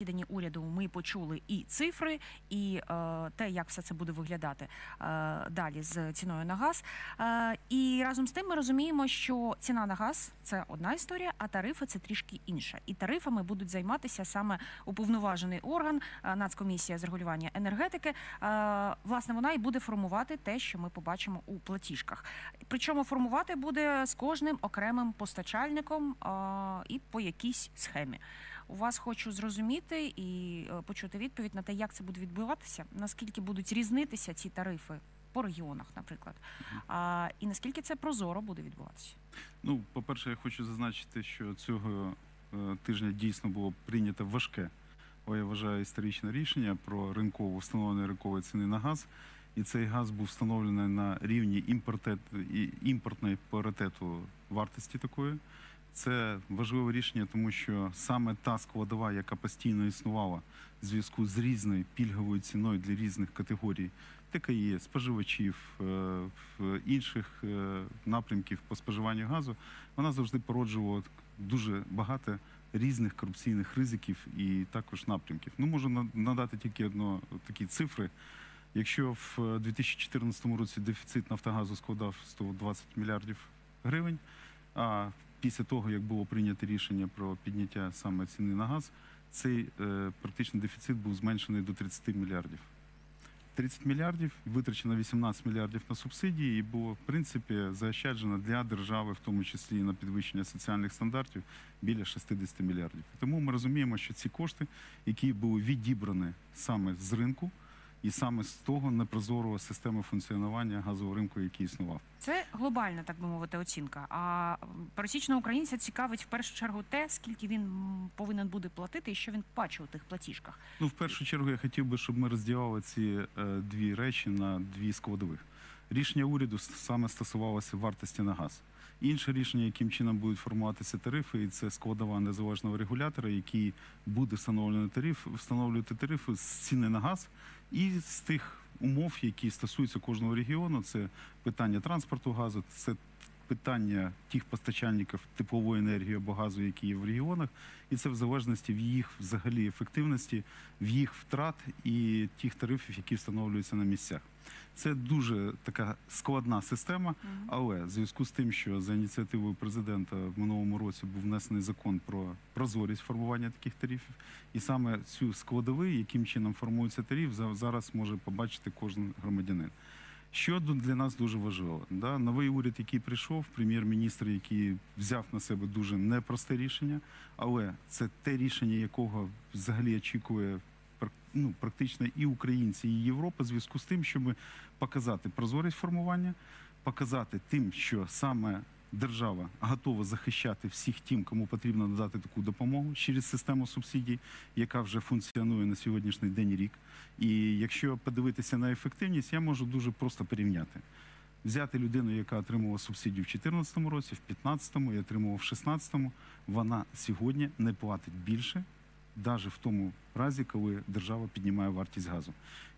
засіданні уряду ми почули і цифри, і е, те, як все це буде виглядати е, далі з ціною на газ. Е, і разом з тим ми розуміємо, що ціна на газ це одна історія, а тарифи це трішки інша. І тарифами будуть займатися саме уповноважений орган е, Нацкомісія з регулювання енергетики. Е, власне, вона і буде формувати те, що ми побачимо у платіжках. Причому формувати буде з кожним окремим постачальником е, і по якійсь схемі. У вас хочу зрозуміти і е, почути відповідь на те, як це буде відбуватися, наскільки будуть різнитися ці тарифи по регіонах, наприклад, а, і наскільки це прозоро буде відбуватися. Ну, по-перше, я хочу зазначити, що цього е, тижня дійсно було прийнято важке, я вважаю історичне рішення про ринкову встановлення ринкової ціни на газ. І цей газ був встановлений на рівні імпортної паритету вартості такої. Це важливе рішення, тому що саме та складова, яка постійно існувала в зв'язку з різною пільговою ціною для різних категорій ТКЄ, споживачів, е, інших е, напрямків по споживанню газу, вона завжди породжувала дуже багато різних корупційних ризиків і також напрямків. Ну, можу на- надати тільки одно такі цифри. Якщо в е, 2014 році дефіцит Нафтогазу складав 120 мільярдів гривень, а після того, як було прийнято рішення про підняття саме ціни на газ, цей е, практично дефіцит був зменшений до 30 мільярдів. 30 мільярдів, витрачено 18 мільярдів на субсидії, і було в принципі заощаджено для держави, в тому числі і на підвищення соціальних стандартів, біля 60 мільярдів. Тому ми розуміємо, що ці кошти, які були відібрані саме з ринку, і саме з того непрозорого системи функціонування газового ринку, який існував. Це глобальна, так би мовити, оцінка. А пересічного українця цікавить в першу чергу те, скільки він повинен буде платити і що він бачить у тих платіжках. Ну, в першу чергу, я хотів би, щоб ми розділяли ці е, дві речі на дві складових. Рішення уряду саме стосувалося вартості на газ. Інше рішення, яким чином будуть формуватися тарифи, і це складова незалежного регулятора, який буде встановлювати тариф, встановлювати тарифи з ціни на газ і з тих умов, які стосуються кожного регіону. Це питання транспорту газу, це питання тих постачальників теплової енергії або газу, які є в регіонах, і це в залежності в їх взагалі ефективності, в їх втрат і тих тарифів, які встановлюються на місцях. Це дуже така складна система, але в зв'язку з тим, що за ініціативою президента в минулому році був внесений закон про прозорість формування таких тарифів, і саме цю складовий, яким чином формується тариф, зараз може побачити кожен громадянин. Що для нас дуже важливо, да? новий уряд, який прийшов, прем'єр-міністр, який взяв на себе дуже непросте рішення, але це те рішення, якого взагалі очікує ну, практично і українці, і Європа, в зв'язку з тим, щоб показати прозорість формування, показати тим, що саме держава готова захищати всіх тим, кому потрібно надати таку допомогу через систему субсидій, яка вже функціонує на сьогоднішній день рік. І якщо подивитися на ефективність, я можу дуже просто порівняти. Взяти людину, яка отримувала субсидію в 2014 році, в 2015 і отримувала в 2016, вона сьогодні не платить більше, навіть в тому разі, коли держава піднімає вартість газу.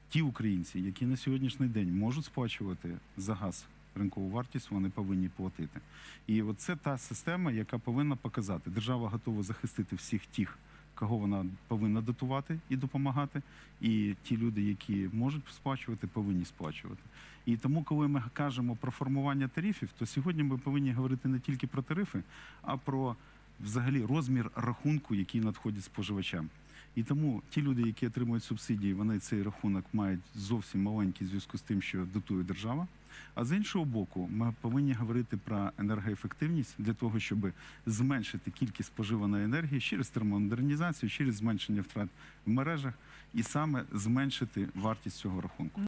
Ті українці, які на сьогоднішній день можуть сплачувати за газ ринкову вартість, вони повинні платити. І от це та система, яка повинна показати, держава готова захистити всіх тих, кого вона повинна дотувати і допомагати. І ті люди, які можуть сплачувати, повинні сплачувати. І тому, коли ми кажемо про формування тарифів, то сьогодні ми повинні говорити не тільки про тарифи, а про взагалі розмір рахунку, який надходить споживачам. І тому ті люди, які отримують субсидії, вони цей рахунок мають зовсім маленький в зв'язку з тим, що дотує держава. А з іншого боку, ми повинні говорити про енергоефективність для того, щоб зменшити кількість споживаної енергії через термомодернізацію, через зменшення втрат в мережах, і саме зменшити вартість цього рахунку.